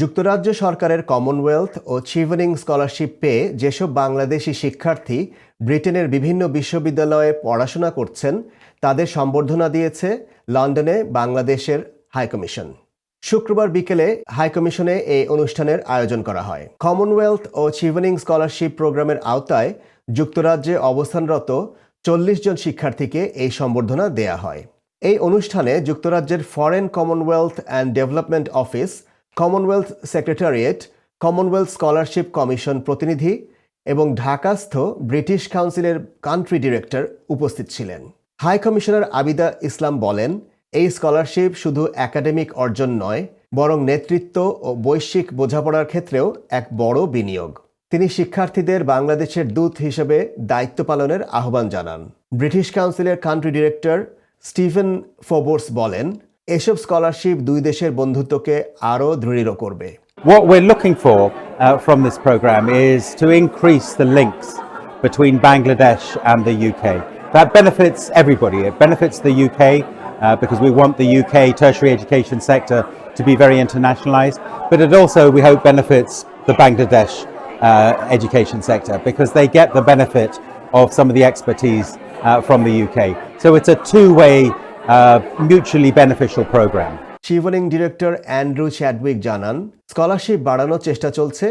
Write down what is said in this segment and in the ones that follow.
যুক্তরাজ্য সরকারের কমনওয়েলথ ও চিভেনিং স্কলারশিপ পেয়ে যেসব বাংলাদেশি শিক্ষার্থী ব্রিটেনের বিভিন্ন বিশ্ববিদ্যালয়ে পড়াশোনা করছেন, তাদের সম্বর্ধনা দিয়েছে লন্ডনে বাংলাদেশের হাইকমিশন শুক্রবার বিকেলে হাইকমিশনে এই অনুষ্ঠানের আয়োজন করা হয়। কমনওয়েলথ ও চিভেনিং স্কলারশিপ প্রোগ্রামের আওতায় যুক্তরাজ্যে অবস্থানরত চল্লিশ জন শিক্ষার্থীকে এই সম্বর্ধনা দেয়া হয়। এই অনুষ্ঠানে যুক্তরাজ্যের foreign Commonwealth and development office Commonwealth secretariat Commonwealth scholarship commission প্রতিনিধি এবং ঢাকাস্থ ব্রিটিশ কাউন্সিলের কান্ট্রি ডিরেক্টর উপস্থিত ছিলেন। হাই কমিশনার আবিদা ইসলাম বলেন, এই স্কলারশিপ শুধু একাডেমিক অর্জন নয়, বরং নেতৃত্ব ও বৈশ্বিক বোঝাপড়ার ক্ষেত্রেও এক বড় বিনিয়োগ। তিনি শিক্ষার্থীদের বাংলাদেশের দূত হিসেবে দায়িত্ব পালনের আহ্বান জানান। ব্রিটিশ কাউন্সিলের কান্ট্রি ডিরেক্টর স্টিফেন ফোবোর্স বলেন এসব স্কলারশিপ দুই দেশের বন্ধুত্বকে আরও দৃঢ় করবে What we're looking for uh, from this programme is to increase the links between Bangladesh and the UK. That benefits everybody. It benefits the UK uh, because we want the UK tertiary education sector to be very internationalised, but it also, we hope, benefits the Bangladesh uh, education sector because they get the benefit of some of the expertise uh, from the UK. So it's a two way, uh, mutually beneficial programme. Chevening director Andrew Chadwick জানান scholarship বাড়ানোর চেষ্টা চলছে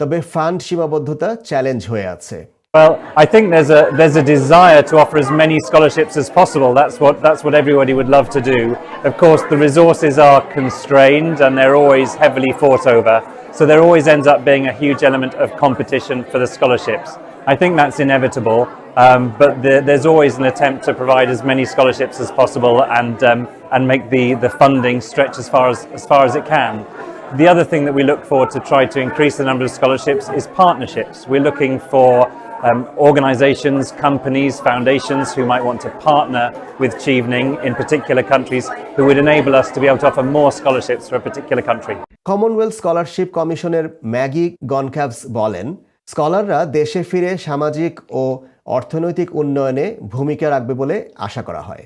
তবে fund সীমাবদ্ধতা challenge হয়ে আছে Well, I think there's a there's a desire to offer as many scholarships as possible. That's what that's what everybody would love to do. Of course, the resources are constrained and they're always heavily fought over. So there always ends up being a huge element of competition for the scholarships. I think that's inevitable, um, but the, there's always an attempt to provide as many scholarships as possible and um, and make the the funding stretch as far as as far as it can. The other thing that we look for to try to increase the number of scholarships is partnerships. We're looking for um, organizations, companies, foundations who might want to partner with Chevening in particular countries who would enable us to be able to offer more scholarships for a particular country. Commonwealth scholarship কমিশনের Maggi গনক্যাভস বলেন স্কলাররা দেশে ফিরে সামাজিক ও অর্থনৈতিক উন্নয়নে ভূমিকা রাখবে বলে আশা করা হয়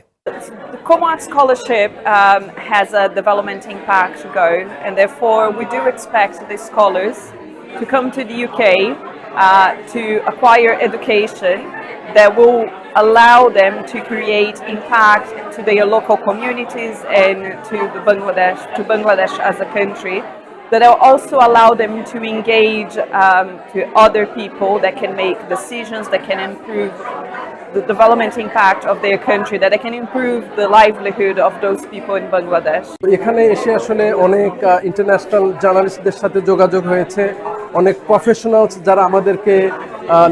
The Commonwealth Scholarship um, has a development impact goal, and therefore we do expect the scholars to come to the UK uh, to acquire education that will allow them to create impact to their local communities and to Bangladesh, to Bangladesh as a country. That also allow them to engage um, to other people that can make decisions that can improve the development impact of their country, that they can improve the livelihood of those people in Bangladesh. এখানে এসে আসলে অনেক international জার্নালিস্টদের সাথে যোগাযোগ হয়েছে অনেক professionals যারা আমাদেরকে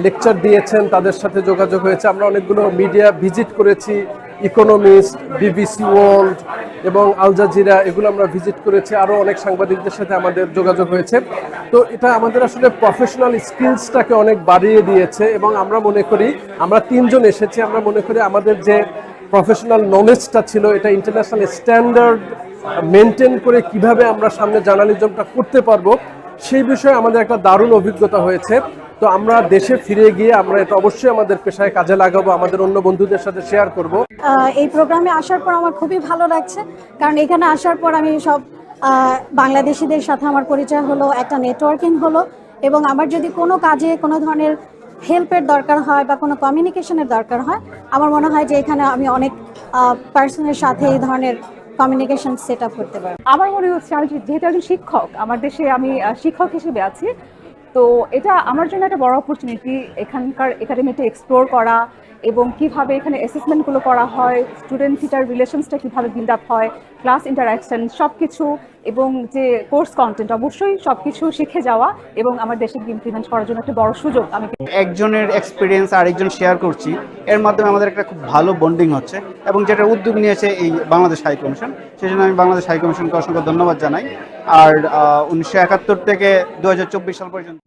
লেকচার দিয়েছেন তাদের সাথে যোগাযোগ হয়েছে আমরা অনেকগুলো মিডিয়া ভিজিট করেছি ইকোনমিস্ট, বিবিসি ওয়ার্ল্ড এবং আল জাজিরা, এগুলো আমরা ভিজিট করেছি। আরও অনেক সাংবাদিকদের সাথে আমাদের যোগাযোগ হয়েছে। তো এটা আমাদের আসলে প্রফেশনাল স্কিলসটাকে অনেক বাড়িয়ে দিয়েছে এবং আমরা মনে করি, আমরা তিনজন এসেছি, আমরা মনে করি আমাদের যে প্রফেশনাল নলেজটা ছিল, এটা ইন্টারন্যাশনাল স্ট্যান্ডার্ড মেনটেন করে কীভাবে আমরা সামনে জার্নালিজমটা করতে পারব, সেই বিষয়ে আমাদের একটা দারুণ অভিজ্ঞতা হয়েছে। তো আমরা দেশে ফিরে গিয়ে আমরা এটা অবশ্যই আমাদের পেশায় কাজে লাগাবো আমাদের অন্য বন্ধুদের সাথে শেয়ার করব। এই প্রোগ্রামে আসার পর আমার খুবই ভালো লাগছে। কারণ এখানে আসার পর আমি সব বাংলাদেশিদের সাথে আমার পরিচয় হলো একটা নেটওয়ার্কিং হলো এবং আমার যদি কোনো কাজে কোনো ধরনের হেল্পের দরকার হয় বা কোনো কমিউনিকেশনের দরকার হয় আমার মনে হয় যে এখানে আমি অনেক পার্সনের সাথে এই ধরনের কমিউনিকেশন সেট আপ করতে পারব। আমার মনে হচ্ছে আমি যে- যেহেতু একজন শিক্ষক আমার দেশে আমি শিক্ষক হিসেবে আছি তো এটা আমার জন্য একটা বড় অপরচুনিটি এখানকার একাডেমিতে এক্সপ্লোর করা এবং কীভাবে এখানে অ্যাসেসমেন্টগুলো করা হয় স্টুডেন্ট টিচার রিলেশনসটা কীভাবে বিল্ড আপ হয় ক্লাস ইন্টারাকশন সব কিছু এবং যে কোর্স কন্টেন্ট অবশ্যই সবকিছু শিখে যাওয়া এবং আমার দেশে ইমপ্লিমেন্ট করার জন্য একটা বড় সুযোগ। আমি একজনের এক্সপিরিয়েন্স আরেকজন শেয়ার করছি, এর মাধ্যমে আমাদের একটা খুব ভালো বন্ডিং হচ্ছে এবং যেটা উদ্যোগ নিয়েছে এই বাংলাদেশ হাই কমিশন সেই জন্য আমি বাংলাদেশ হাই কমিশনকে অসংখ্য ধন্যবাদ জানাই। আর উনিশশো একাত্তর থেকে দু হাজার চব্বিশ সাল পর্যন্ত